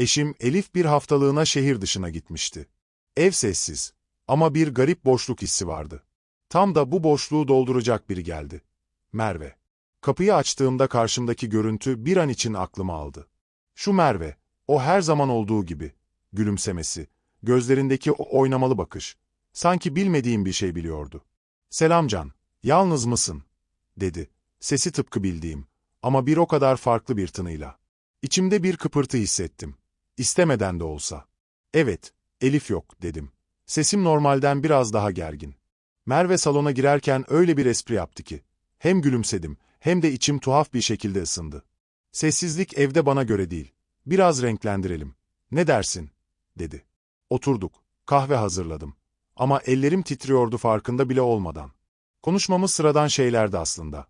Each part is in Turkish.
Eşim Elif bir haftalığına şehir dışına gitmişti. Ev sessiz ama bir garip boşluk hissi vardı. Tam da bu boşluğu dolduracak biri geldi. Merve. Kapıyı açtığımda karşımdaki görüntü bir an için aklımı aldı. Şu Merve, o her zaman olduğu gibi, gülümsemesi, gözlerindeki o oynamalı bakış, sanki bilmediğim bir şey biliyordu. Selam Can, yalnız mısın? dedi. Sesi tıpkı bildiğim ama bir o kadar farklı bir tınıyla. İçimde bir kıpırtı hissettim. İstemeden de olsa. Evet, Elif yok dedim. Sesim normalden biraz daha gergin. Merve salona girerken öyle bir espri yaptı ki. Hem gülümsedim hem de içim tuhaf bir şekilde ısındı. Sessizlik evde bana göre değil. Biraz renklendirelim. Ne dersin? dedi. Oturduk. Kahve hazırladım. Ama ellerim titriyordu farkında bile olmadan. Konuşmamız sıradan şeylerdi aslında.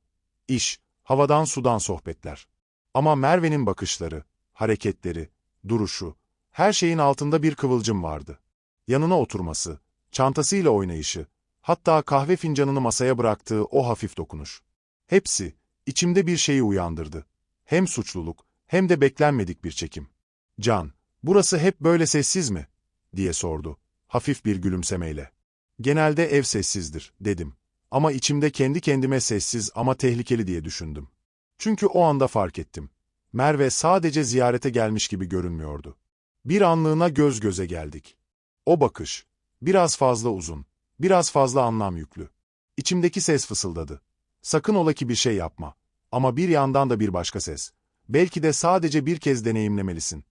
İş, havadan sudan sohbetler. Ama Merve'nin bakışları, hareketleri, duruşu, her şeyin altında bir kıvılcım vardı. Yanına oturması, çantasıyla oynayışı, hatta kahve fincanını masaya bıraktığı o hafif dokunuş. Hepsi, içimde bir şeyi uyandırdı. Hem suçluluk, hem de beklenmedik bir çekim. Can, burası hep böyle sessiz mi? diye sordu, hafif bir gülümsemeyle. Genelde ev sessizdir, dedim. Ama içimde kendi kendime sessiz ama tehlikeli diye düşündüm. Çünkü o anda fark ettim. Merve sadece ziyarete gelmiş gibi görünmüyordu. Bir anlığına göz göze geldik. O bakış, biraz fazla uzun, biraz fazla anlam yüklü. İçimdeki ses fısıldadı. Sakın ola ki bir şey yapma. Ama bir yandan da bir başka ses. Belki de sadece bir kez deneyimlemelisin.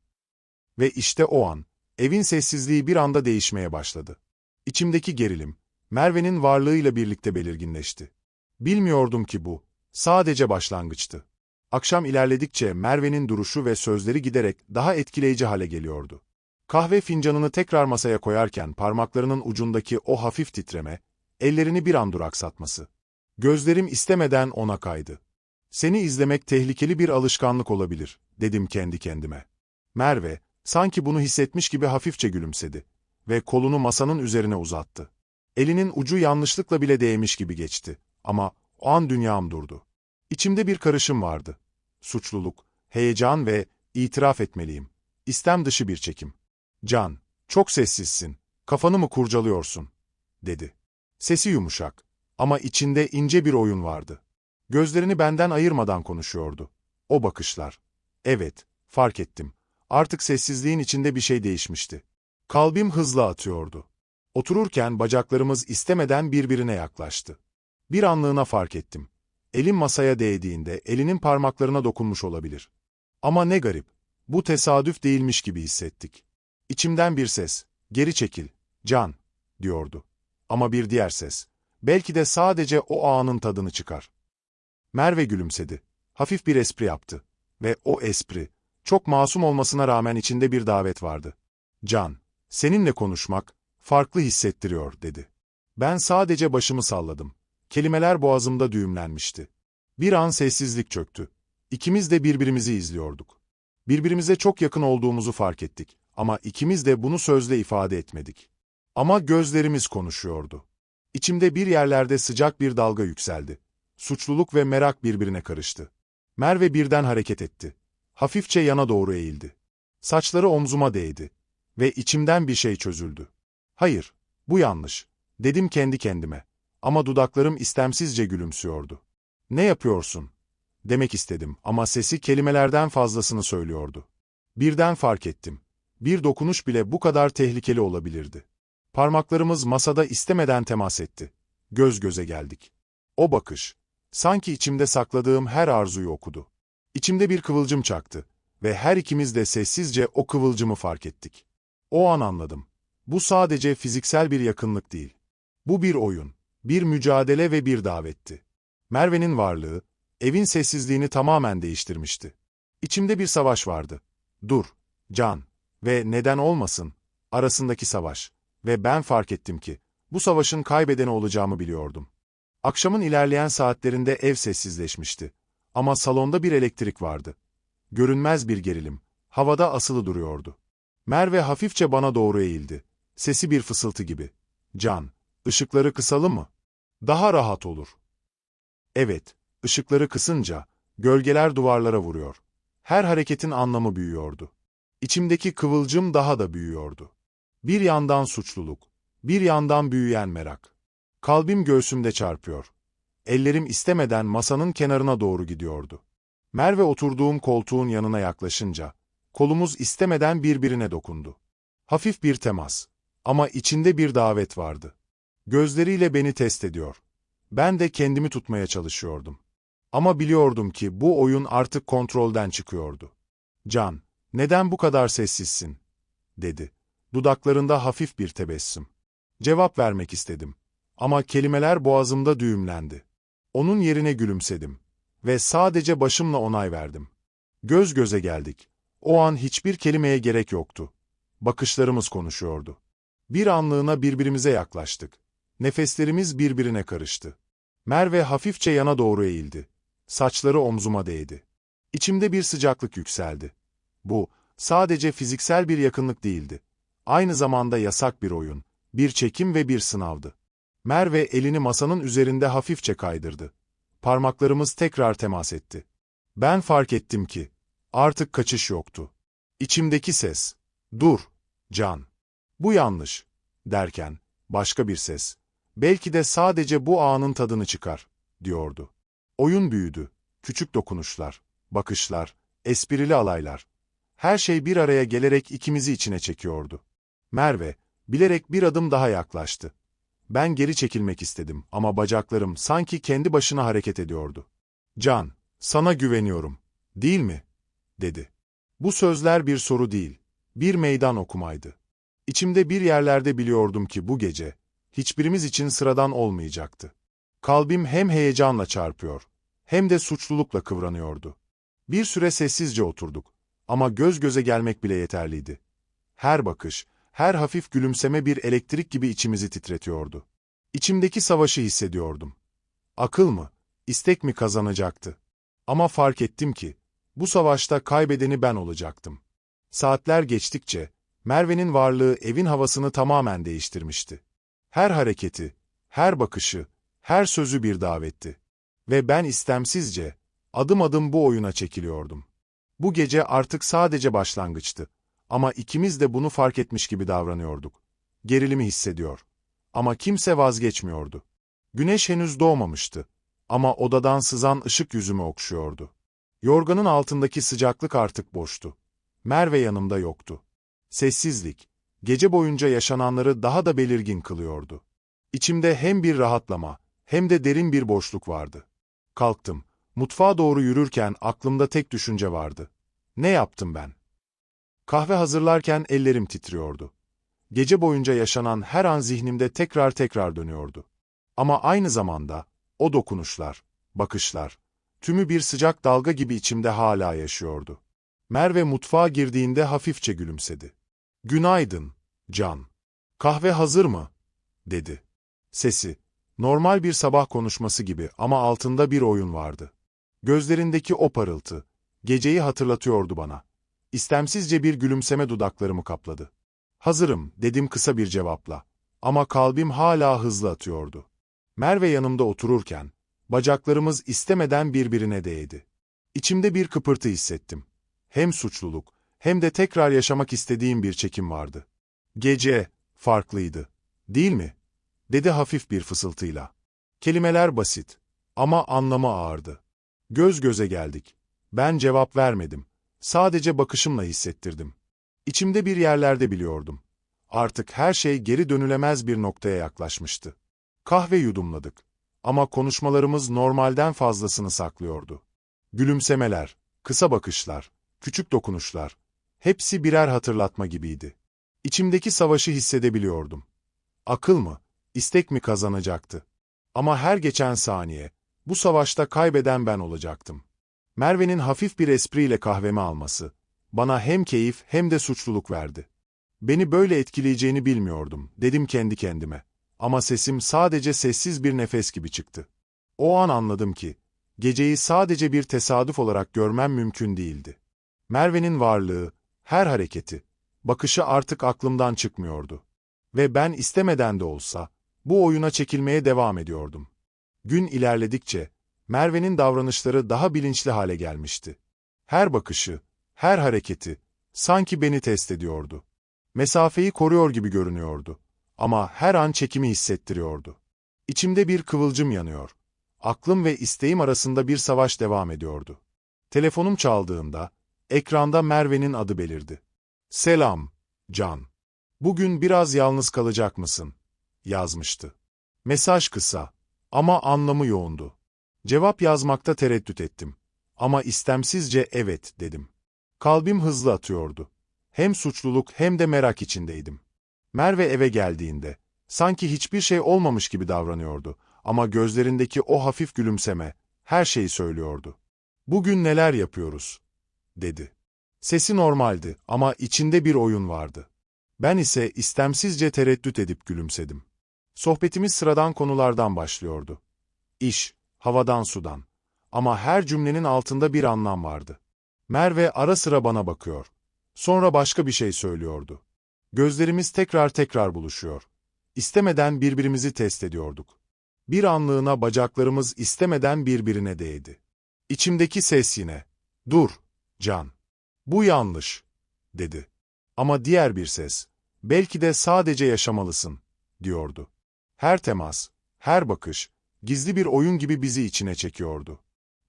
Ve işte o an, evin sessizliği bir anda değişmeye başladı. İçimdeki gerilim, Merve'nin varlığıyla birlikte belirginleşti. Bilmiyordum ki bu, sadece başlangıçtı. Akşam ilerledikçe Merve'nin duruşu ve sözleri giderek daha etkileyici hale geliyordu. Kahve fincanını tekrar masaya koyarken parmaklarının ucundaki o hafif titreme, ellerini bir an duraksatması. Gözlerim istemeden ona kaydı. Seni izlemek tehlikeli bir alışkanlık olabilir, dedim kendi kendime. Merve, sanki bunu hissetmiş gibi hafifçe gülümsedi ve kolunu masanın üzerine uzattı. Elinin ucu yanlışlıkla bile değmiş gibi geçti ama o an dünyam durdu. İçimde bir karışım vardı. Suçluluk, heyecan ve itiraf etmeliyim. İstem dışı bir çekim. Can, çok sessizsin, kafanı mı kurcalıyorsun? dedi. Sesi yumuşak ama içinde ince bir oyun vardı. Gözlerini benden ayırmadan konuşuyordu. O bakışlar. Evet, fark ettim. Artık sessizliğin içinde bir şey değişmişti. Kalbim hızla atıyordu. Otururken bacaklarımız istemeden birbirine yaklaştı. Bir anlığına fark ettim. Elim masaya değdiğinde elinin parmaklarına dokunmuş olabilir. Ama ne garip, bu tesadüf değilmiş gibi hissettik. İçimden bir ses, geri çekil, can, diyordu. Ama bir diğer ses, belki de sadece o anın tadını çıkar. Merve gülümsedi, hafif bir espri yaptı. Ve o espri, çok masum olmasına rağmen içinde bir davet vardı. Can, seninle konuşmak, farklı hissettiriyor, dedi. Ben sadece başımı salladım. Kelimeler boğazımda düğümlenmişti. Bir an sessizlik çöktü. İkimiz de birbirimizi izliyorduk. Birbirimize çok yakın olduğumuzu fark ettik ama ikimiz de bunu sözle ifade etmedik. Ama gözlerimiz konuşuyordu. İçimde bir yerlerde sıcak bir dalga yükseldi. Suçluluk ve merak birbirine karıştı. Merve birden hareket etti. Hafifçe yana doğru eğildi. Saçları omzuma değdi. Ve içimden bir şey çözüldü. Hayır, bu yanlış, dedim kendi kendime. Ama dudaklarım istemsizce gülümsüyordu. Ne yapıyorsun? Demek istedim ama sesi kelimelerden fazlasını söylüyordu. Birden fark ettim. Bir dokunuş bile bu kadar tehlikeli olabilirdi. Parmaklarımız masada istemeden temas etti. Göz göze geldik. O bakış, sanki içimde sakladığım her arzuyu okudu. İçimde bir kıvılcım çaktı ve her ikimiz de sessizce o kıvılcımı fark ettik. O an anladım. Bu sadece fiziksel bir yakınlık değil. Bu bir oyun, bir mücadele ve bir davetti. Merve'nin varlığı, evin sessizliğini tamamen değiştirmişti. İçimde bir savaş vardı. Dur, can ve neden olmasın arasındaki savaş ve ben fark ettim ki bu savaşın kaybedeni olacağımı biliyordum. Akşamın ilerleyen saatlerinde ev sessizleşmişti. Ama salonda bir elektrik vardı. Görünmez bir gerilim, havada asılı duruyordu. Merve hafifçe bana doğru eğildi. Sesi bir fısıltı gibi. Can, ışıkları kısalım mı? Daha rahat olur. Evet, ışıkları kısınca, gölgeler duvarlara vuruyor. Her hareketin anlamı büyüyordu. İçimdeki kıvılcım daha da büyüyordu. Bir yandan suçluluk, bir yandan büyüyen merak. Kalbim göğsümde çarpıyor. Ellerim istemeden masanın kenarına doğru gidiyordu. Merve oturduğum koltuğun yanına yaklaşınca, kolumuz istemeden birbirine dokundu. Hafif bir temas. Ama içinde bir davet vardı. Gözleriyle beni test ediyor. Ben de kendimi tutmaya çalışıyordum. Ama biliyordum ki bu oyun artık kontrolden çıkıyordu. Can, neden bu kadar sessizsin? dedi. Dudaklarında hafif bir tebessüm. Cevap vermek istedim. Ama kelimeler boğazımda düğümlendi. Onun yerine gülümsedim. Ve sadece başımla onay verdim. Göz göze geldik. O an hiçbir kelimeye gerek yoktu. Bakışlarımız konuşuyordu. Bir anlığına birbirimize yaklaştık. Nefeslerimiz birbirine karıştı. Merve hafifçe yana doğru eğildi. Saçları omzuma değdi. İçimde bir sıcaklık yükseldi. Bu, sadece fiziksel bir yakınlık değildi. Aynı zamanda yasak bir oyun, bir çekim ve bir sınavdı. Merve elini masanın üzerinde hafifçe kaydırdı. Parmaklarımız tekrar temas etti. Ben fark ettim ki, artık kaçış yoktu. İçimdeki ses, dur, Can. Bu yanlış, derken, başka bir ses, belki de sadece bu anın tadını çıkar, diyordu. Oyun büyüdü, küçük dokunuşlar, bakışlar, esprili alaylar. Her şey bir araya gelerek ikimizi içine çekiyordu. Merve, bilerek bir adım daha yaklaştı. Ben geri çekilmek istedim ama bacaklarım sanki kendi başına hareket ediyordu. Can, sana güveniyorum, değil mi? dedi. Bu sözler bir soru değil, bir meydan okumaydı. İçimde bir yerlerde biliyordum ki bu gece, hiçbirimiz için sıradan olmayacaktı. Kalbim hem heyecanla çarpıyor, hem de suçlulukla kıvranıyordu. Bir süre sessizce oturduk ama göz göze gelmek bile yeterliydi. Her bakış, her hafif gülümseme bir elektrik gibi içimizi titretiyordu. İçimdeki savaşı hissediyordum. Akıl mı, istek mi kazanacaktı? Ama fark ettim ki, bu savaşta kaybedeni ben olacaktım. Saatler geçtikçe, Merve'nin varlığı evin havasını tamamen değiştirmişti. Her hareketi, her bakışı, her sözü bir davetti. Ve ben istemsizce, adım adım bu oyuna çekiliyordum. Bu gece artık sadece başlangıçtı. Ama ikimiz de bunu fark etmiş gibi davranıyorduk. Gerilimi hissediyor. Ama kimse vazgeçmiyordu. Güneş henüz doğmamıştı. Ama odadan sızan ışık yüzümü okşuyordu. Yorganın altındaki sıcaklık artık boştu. Merve yanımda yoktu. Sessizlik, gece boyunca yaşananları daha da belirgin kılıyordu. İçimde hem bir rahatlama, hem de derin bir boşluk vardı. Kalktım. Mutfağa doğru yürürken aklımda tek düşünce vardı. Ne yaptım ben? Kahve hazırlarken ellerim titriyordu. Gece boyunca yaşanan her an zihnimde tekrar tekrar dönüyordu. Ama aynı zamanda, o dokunuşlar, bakışlar, tümü bir sıcak dalga gibi içimde hala yaşıyordu. Merve mutfağa girdiğinde hafifçe gülümsedi. Günaydın, Can. Kahve hazır mı? dedi. Sesi, normal bir sabah konuşması gibi ama altında bir oyun vardı. Gözlerindeki o parıltı, geceyi hatırlatıyordu bana. İstemsizce bir gülümseme dudaklarımı kapladı. Hazırım, dedim kısa bir cevapla. Ama kalbim hala hızlı atıyordu. Merve yanımda otururken, bacaklarımız istemeden birbirine değdi. İçimde bir kıpırtı hissettim. Hem suçluluk, hem de tekrar yaşamak istediğim bir çekim vardı. Gece, farklıydı. Değil mi? Dedi hafif bir fısıltıyla. Kelimeler basit. Ama anlamı ağırdı. Göz göze geldik. Ben cevap vermedim. Sadece bakışımla hissettirdim. İçimde bir yerlerde biliyordum. Artık her şey geri dönülemez bir noktaya yaklaşmıştı. Kahve yudumladık. Ama konuşmalarımız normalden fazlasını saklıyordu. Gülümsemeler, kısa bakışlar, küçük dokunuşlar, hepsi birer hatırlatma gibiydi. İçimdeki savaşı hissedebiliyordum. Akıl mı, istek mi kazanacaktı? Ama her geçen saniye, bu savaşta kaybeden ben olacaktım. Merve'nin hafif bir espriyle kahvemi alması, bana hem keyif hem de suçluluk verdi. Beni böyle etkileyeceğini bilmiyordum, dedim kendi kendime. Ama sesim sadece sessiz bir nefes gibi çıktı. O an anladım ki, geceyi sadece bir tesadüf olarak görmem mümkün değildi. Merve'nin varlığı, her hareketi, bakışı artık aklımdan çıkmıyordu. Ve ben istemeden de olsa, bu oyuna çekilmeye devam ediyordum. Gün ilerledikçe, Merve'nin davranışları daha bilinçli hale gelmişti. Her bakışı, her hareketi, Sanki beni test ediyordu. Mesafeyi koruyor gibi görünüyordu. Ama her an çekimi hissettiriyordu. İçimde bir kıvılcım yanıyor. Aklım ve isteğim arasında bir savaş devam ediyordu. Telefonum çaldığında, ekranda Merve'nin adı belirdi. Selam, Can. Bugün biraz yalnız kalacak mısın? yazmıştı. Mesaj kısa ama anlamı yoğundu. Cevap yazmakta tereddüt ettim. Ama istemsizce evet dedim. Kalbim hızlı atıyordu. Hem suçluluk hem de merak içindeydim. Merve eve geldiğinde, sanki hiçbir şey olmamış gibi davranıyordu ama gözlerindeki o hafif gülümseme, her şeyi söylüyordu. Bugün neler yapıyoruz? Dedi. Sesi normaldi ama içinde bir oyun vardı. Ben ise istemsizce tereddüt edip gülümsedim. Sohbetimiz sıradan konulardan başlıyordu. İş, havadan sudan. Ama her cümlenin altında bir anlam vardı. Merve ara sıra bana bakıyor. Sonra başka bir şey söylüyordu. Gözlerimiz tekrar tekrar buluşuyor. İstemeden birbirimizi test ediyorduk. Bir anlığına bacaklarımız istemeden birbirine değdi. İçimdeki ses yine, ''Dur, Can, bu yanlış.'' dedi. Ama diğer bir ses, ''Belki de sadece yaşamalısın.'' diyordu. Her temas, her bakış, gizli bir oyun gibi bizi içine çekiyordu.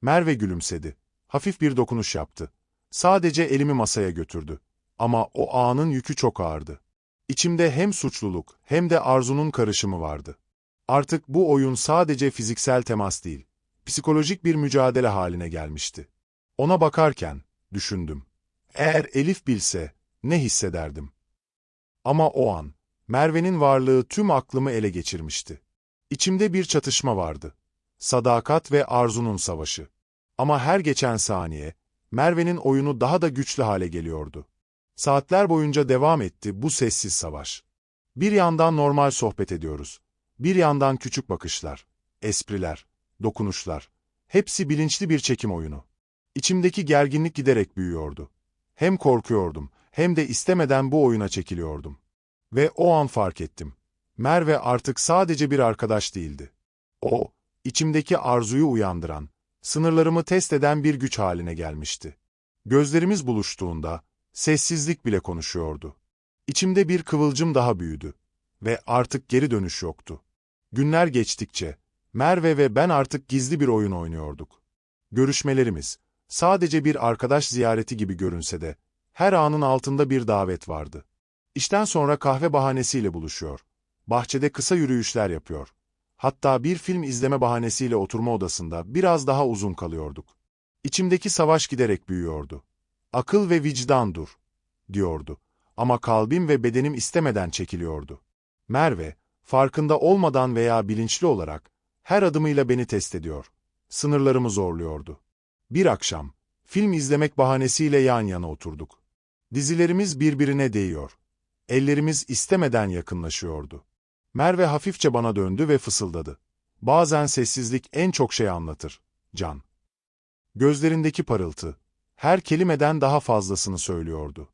Merve gülümsedi. Hafif bir dokunuş yaptı. Sadece elimi masaya götürdü. Ama o anın yükü çok ağırdı. İçimde hem suçluluk hem de arzunun karışımı vardı. Artık bu oyun sadece fiziksel temas değil, psikolojik bir mücadele haline gelmişti. Ona bakarken, düşündüm. Eğer Elif bilse, ne hissederdim? Ama o an, Merve'nin varlığı tüm aklımı ele geçirmişti. İçimde bir çatışma vardı. Sadakat ve arzunun savaşı. Ama her geçen saniye, Merve'nin oyunu daha da güçlü hale geliyordu. Saatler boyunca devam etti bu sessiz savaş. Bir yandan normal sohbet ediyoruz. Bir yandan küçük bakışlar, espriler, dokunuşlar. Hepsi bilinçli bir çekim oyunu. İçimdeki gerginlik giderek büyüyordu. Hem korkuyordum, hem de istemeden bu oyuna çekiliyordum. Ve o an fark ettim. Merve artık sadece bir arkadaş değildi. O, içimdeki arzuyu uyandıran, sınırlarımı test eden bir güç haline gelmişti. Gözlerimiz buluştuğunda, sessizlik bile konuşuyordu. İçimde bir kıvılcım daha büyüdü ve artık geri dönüş yoktu. Günler geçtikçe, Merve ve ben artık gizli bir oyun oynuyorduk. Görüşmelerimiz, sadece bir arkadaş ziyareti gibi görünse de, her anın altında bir davet vardı. İşten sonra kahve bahanesiyle buluşuyor. Bahçede kısa yürüyüşler yapıyor. Hatta bir film izleme bahanesiyle oturma odasında biraz daha uzun kalıyorduk. İçimdeki savaş giderek büyüyordu. Akıl ve vicdan dur, diyordu. Ama kalbim ve bedenim istemeden çekiliyordu. Merve, farkında olmadan veya bilinçli olarak, her adımıyla beni test ediyor. Sınırlarımı zorluyordu. Bir akşam, film izlemek bahanesiyle yan yana oturduk. Dizilerimiz birbirine değiyor. Ellerimiz istemeden yakınlaşıyordu. Merve hafifçe bana döndü ve fısıldadı. Bazen sessizlik en çok şey anlatır, Can. Gözlerindeki parıltı, her kelimeden daha fazlasını söylüyordu.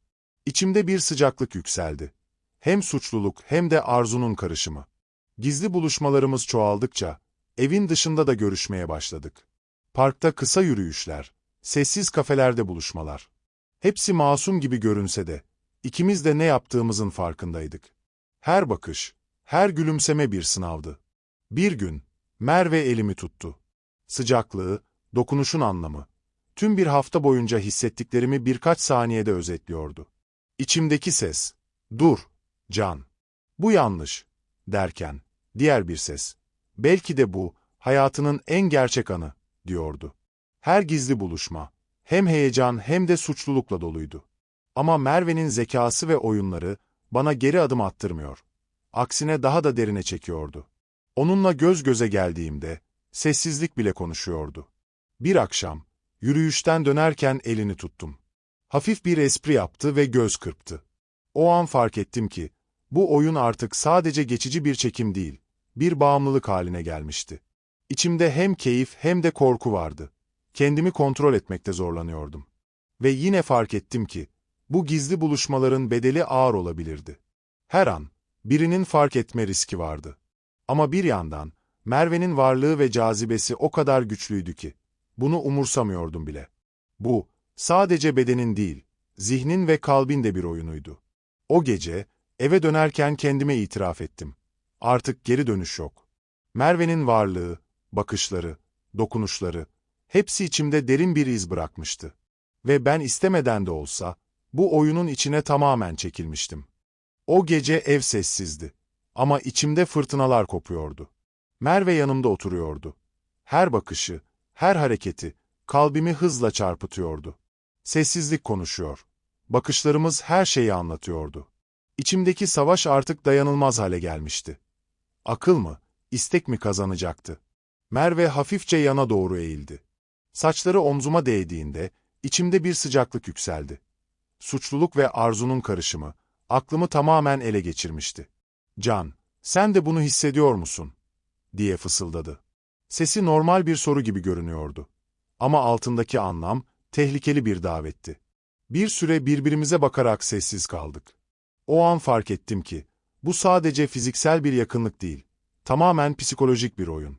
İçimde bir sıcaklık yükseldi. Hem suçluluk hem de arzunun karışımı. Gizli buluşmalarımız çoğaldıkça, evin dışında da görüşmeye başladık. Parkta kısa yürüyüşler, sessiz kafelerde buluşmalar. Hepsi masum gibi görünse de, ikimiz de ne yaptığımızın farkındaydık. Her bakış, her gülümseme bir sınavdı. Bir gün, Merve elimi tuttu. Sıcaklığı, dokunuşun anlamı, tüm bir hafta boyunca hissettiklerimi birkaç saniyede özetliyordu. İçimdeki ses, dur, can, bu yanlış, derken, diğer bir ses, belki de bu, hayatının en gerçek anı, diyordu. Her gizli buluşma, hem heyecan hem de suçlulukla doluydu. Ama Merve'nin zekası ve oyunları, bana geri adım attırmıyor. Aksine daha da derine çekiyordu. Onunla göz göze geldiğimde, sessizlik bile konuşuyordu. Bir akşam, yürüyüşten dönerken elini tuttum. Hafif bir espri yaptı ve göz kırptı. O an fark ettim ki, bu oyun artık sadece geçici bir çekim değil, bir bağımlılık haline gelmişti. İçimde hem keyif hem de korku vardı. Kendimi kontrol etmekte zorlanıyordum. Ve yine fark ettim ki, bu gizli buluşmaların bedeli ağır olabilirdi. Her an, birinin fark etme riski vardı. Ama bir yandan, Merve'nin varlığı ve cazibesi o kadar güçlüydü ki, bunu umursamıyordum bile. Bu, sadece bedenin değil, zihnin ve kalbin de bir oyunuydu. O gece, eve dönerken kendime itiraf ettim. Artık geri dönüş yok. Merve'nin varlığı, bakışları, dokunuşları, hepsi içimde derin bir iz bırakmıştı. Ve ben istemeden de olsa, bu oyunun içine tamamen çekilmiştim. O gece ev sessizdi. Ama içimde fırtınalar kopuyordu. Merve yanımda oturuyordu. Her bakışı, her hareketi, kalbimi hızla çarpıtıyordu. Sessizlik konuşuyor. Bakışlarımız her şeyi anlatıyordu. İçimdeki savaş artık dayanılmaz hale gelmişti. Akıl mı, istek mi kazanacaktı? Merve hafifçe yana doğru eğildi. Saçları omzuma değdiğinde, içimde bir sıcaklık yükseldi. Suçluluk ve arzunun karışımı, aklımı tamamen ele geçirmişti. Can, sen de bunu hissediyor musun? diye fısıldadı. Sesi normal bir soru gibi görünüyordu. Ama altındaki anlam, tehlikeli bir davetti. Bir süre birbirimize bakarak sessiz kaldık. O an fark ettim ki, bu sadece fiziksel bir yakınlık değil, tamamen psikolojik bir oyun.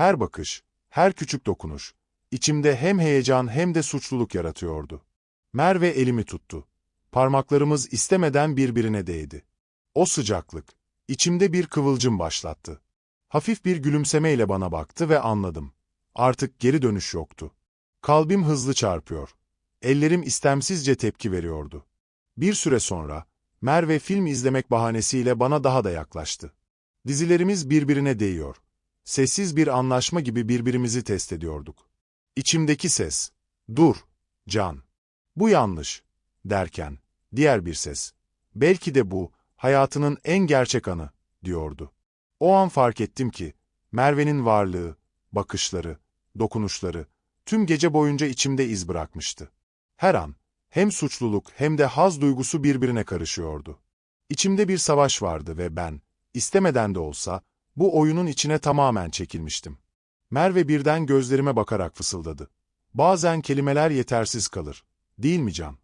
Her bakış, her küçük dokunuş, içimde hem heyecan hem de suçluluk yaratıyordu. Merve elimi tuttu. Parmaklarımız istemeden birbirine değdi. O sıcaklık, içimde bir kıvılcım başlattı. Hafif bir gülümsemeyle bana baktı ve anladım. Artık geri dönüş yoktu. Kalbim hızlı çarpıyor. Ellerim istemsizce tepki veriyordu. Bir süre sonra, Merve film izlemek bahanesiyle bana daha da yaklaştı. Dizilerimiz birbirine değiyor. Sessiz bir anlaşma gibi birbirimizi test ediyorduk. İçimdeki ses, dur, Can. Bu yanlış, derken, diğer bir ses, belki de bu, hayatının en gerçek anı, diyordu. O an fark ettim ki, Merve'nin varlığı, bakışları, dokunuşları, tüm gece boyunca içimde iz bırakmıştı. Her an, hem suçluluk hem de haz duygusu birbirine karışıyordu. İçimde bir savaş vardı ve ben, istemeden de olsa, bu oyunun içine tamamen çekilmiştim. Merve birden gözlerime bakarak fısıldadı. Bazen kelimeler yetersiz kalır, değil mi Can?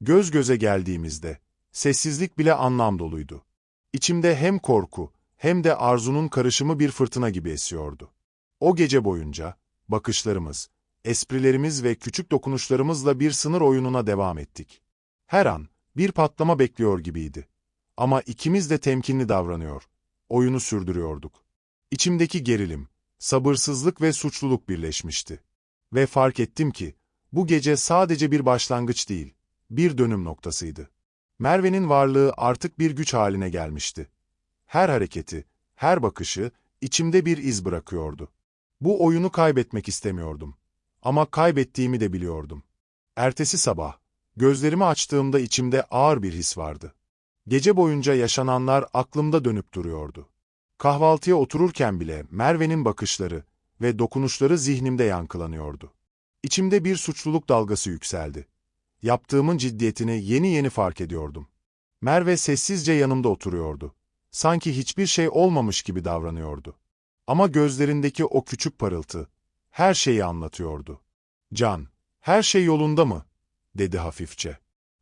Göz göze geldiğimizde, sessizlik bile anlam doluydu. İçimde hem korku, hem de arzunun karışımı bir fırtına gibi esiyordu. O gece boyunca, bakışlarımız, esprilerimiz ve küçük dokunuşlarımızla bir sınır oyununa devam ettik. Her an, bir patlama bekliyor gibiydi. Ama ikimiz de temkinli davranıyor, oyunu sürdürüyorduk. İçimdeki gerilim, sabırsızlık ve suçluluk birleşmişti. Ve fark ettim ki, bu gece sadece bir başlangıç değil, bir dönüm noktasıydı. Merve'nin varlığı artık bir güç haline gelmişti. Her hareketi, her bakışı içimde bir iz bırakıyordu. Bu oyunu kaybetmek istemiyordum. Ama kaybettiğimi de biliyordum. Ertesi sabah, gözlerimi açtığımda içimde ağır bir his vardı. Gece boyunca yaşananlar aklımda dönüp duruyordu. Kahvaltıya otururken bile Merve'nin bakışları ve dokunuşları zihnimde yankılanıyordu. İçimde bir suçluluk dalgası yükseldi. Yaptığımın ciddiyetini yeni yeni fark ediyordum. Merve sessizce yanımda oturuyordu. Sanki hiçbir şey olmamış gibi davranıyordu. Ama gözlerindeki o küçük parıltı, her şeyi anlatıyordu. Can, her şey yolunda mı? dedi hafifçe.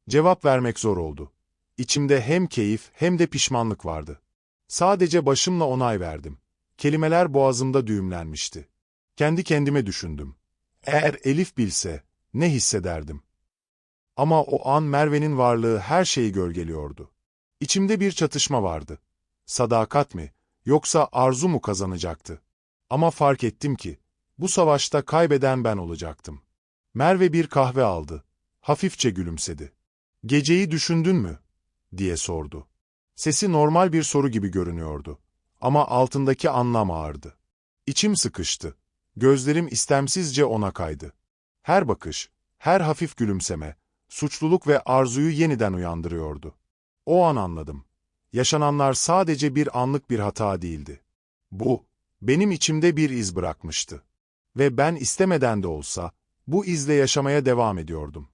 Cevap vermek zor oldu. İçimde hem keyif hem de pişmanlık vardı. Sadece başımla onay verdim. Kelimeler boğazımda düğümlenmişti. Kendi kendime düşündüm. Eğer Elif bilse, ne hissederdim? Ama o an Merve'nin varlığı her şeyi gölgeliyordu. İçimde bir çatışma vardı. Sadakat mi, yoksa arzu mu kazanacaktı? Ama fark ettim ki, bu savaşta kaybeden ben olacaktım. Merve bir kahve aldı. Hafifçe gülümsedi. Geceyi düşündün mü? Diye sordu. Sesi normal bir soru gibi görünüyordu. Ama altındaki anlam ağırdı. İçim sıkıştı. Gözlerim istemsizce ona kaydı. Her bakış, her hafif gülümseme, suçluluk ve arzuyu yeniden uyandırıyordu. O an anladım. Yaşananlar sadece bir anlık bir hata değildi. Bu, benim içimde bir iz bırakmıştı. Ve ben istemeden de olsa, bu izle yaşamaya devam ediyordum.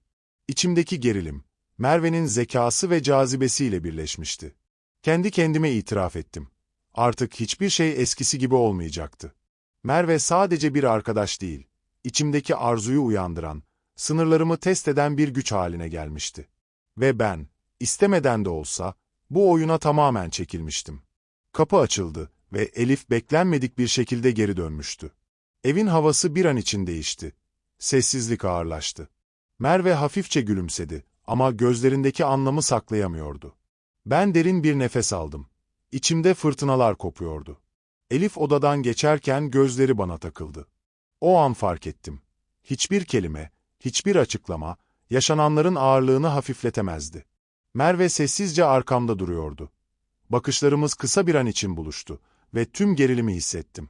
İçimdeki gerilim, Merve'nin zekası ve cazibesiyle birleşmişti. Kendi kendime itiraf ettim. Artık hiçbir şey eskisi gibi olmayacaktı. Merve sadece bir arkadaş değil, içimdeki arzuyu uyandıran, sınırlarımı test eden bir güç haline gelmişti. Ve ben, istemeden de olsa, bu oyuna tamamen çekilmiştim. Kapı açıldı ve Elif beklenmedik bir şekilde geri dönmüştü. Evin havası bir an için değişti. Sessizlik ağırlaştı. Merve hafifçe gülümsedi Ama gözlerindeki anlamı saklayamıyordu. Ben derin bir nefes aldım. İçimde fırtınalar kopuyordu. Elif odadan geçerken gözleri bana takıldı. O an fark ettim. Hiçbir kelime, hiçbir açıklama, yaşananların ağırlığını hafifletemezdi. Merve sessizce arkamda duruyordu. Bakışlarımız kısa bir an için buluştu ve tüm gerilimi hissettim.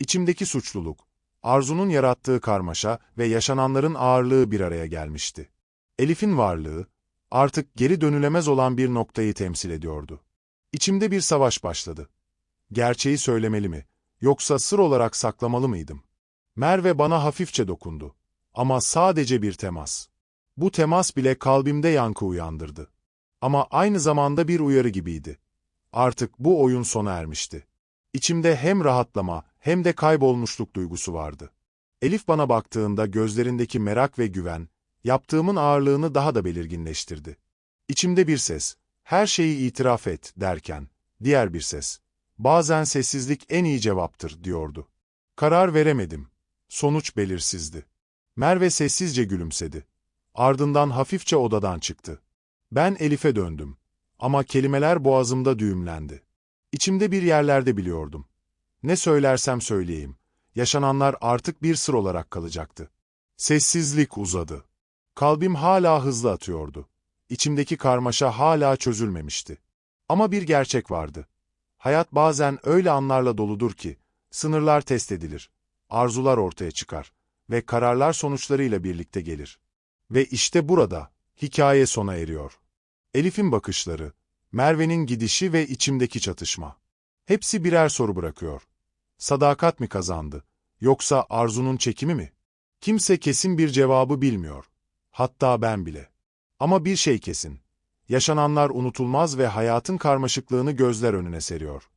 İçimdeki suçluluk, Arzu'nun yarattığı karmaşa ve yaşananların ağırlığı bir araya gelmişti. Elif'in varlığı, artık geri dönülemez olan bir noktayı temsil ediyordu. İçimde bir savaş başladı. Gerçeği söylemeli mi, yoksa sır olarak saklamalı mıydım? Merve bana hafifçe dokundu. Ama sadece bir temas. Bu temas bile kalbimde yankı uyandırdı. Ama aynı zamanda bir uyarı gibiydi. Artık bu oyun sona ermişti. İçimde hem rahatlama hem de kaybolmuşluk duygusu vardı. Elif bana baktığında gözlerindeki merak ve güven, yaptığımın ağırlığını daha da belirginleştirdi. İçimde bir ses, her şeyi itiraf et derken, diğer bir ses, bazen sessizlik en iyi cevaptır diyordu. Karar veremedim. Sonuç belirsizdi. Merve sessizce gülümsedi. Ardından hafifçe odadan çıktı. Ben Elif'e döndüm. Ama kelimeler boğazımda düğümlendi. İçimde bir yerlerde biliyordum. Ne söylersem söyleyeyim. Yaşananlar artık bir sır olarak kalacaktı. Sessizlik uzadı. Kalbim hala hızlı atıyordu. İçimdeki karmaşa hala çözülmemişti. Ama bir gerçek vardı. Hayat bazen öyle anlarla doludur ki, sınırlar test edilir, arzular ortaya çıkar ve kararlar sonuçlarıyla birlikte gelir. Ve işte burada, hikaye sona eriyor. Elif'in bakışları, Merve'nin gidişi ve içimdeki çatışma. Hepsi birer soru bırakıyor. Sadakat mi kazandı, yoksa arzunun çekimi mi? Kimse kesin bir cevabı bilmiyor. Hatta ben bile. Ama bir şey kesin. Yaşananlar unutulmaz ve hayatın karmaşıklığını gözler önüne seriyor.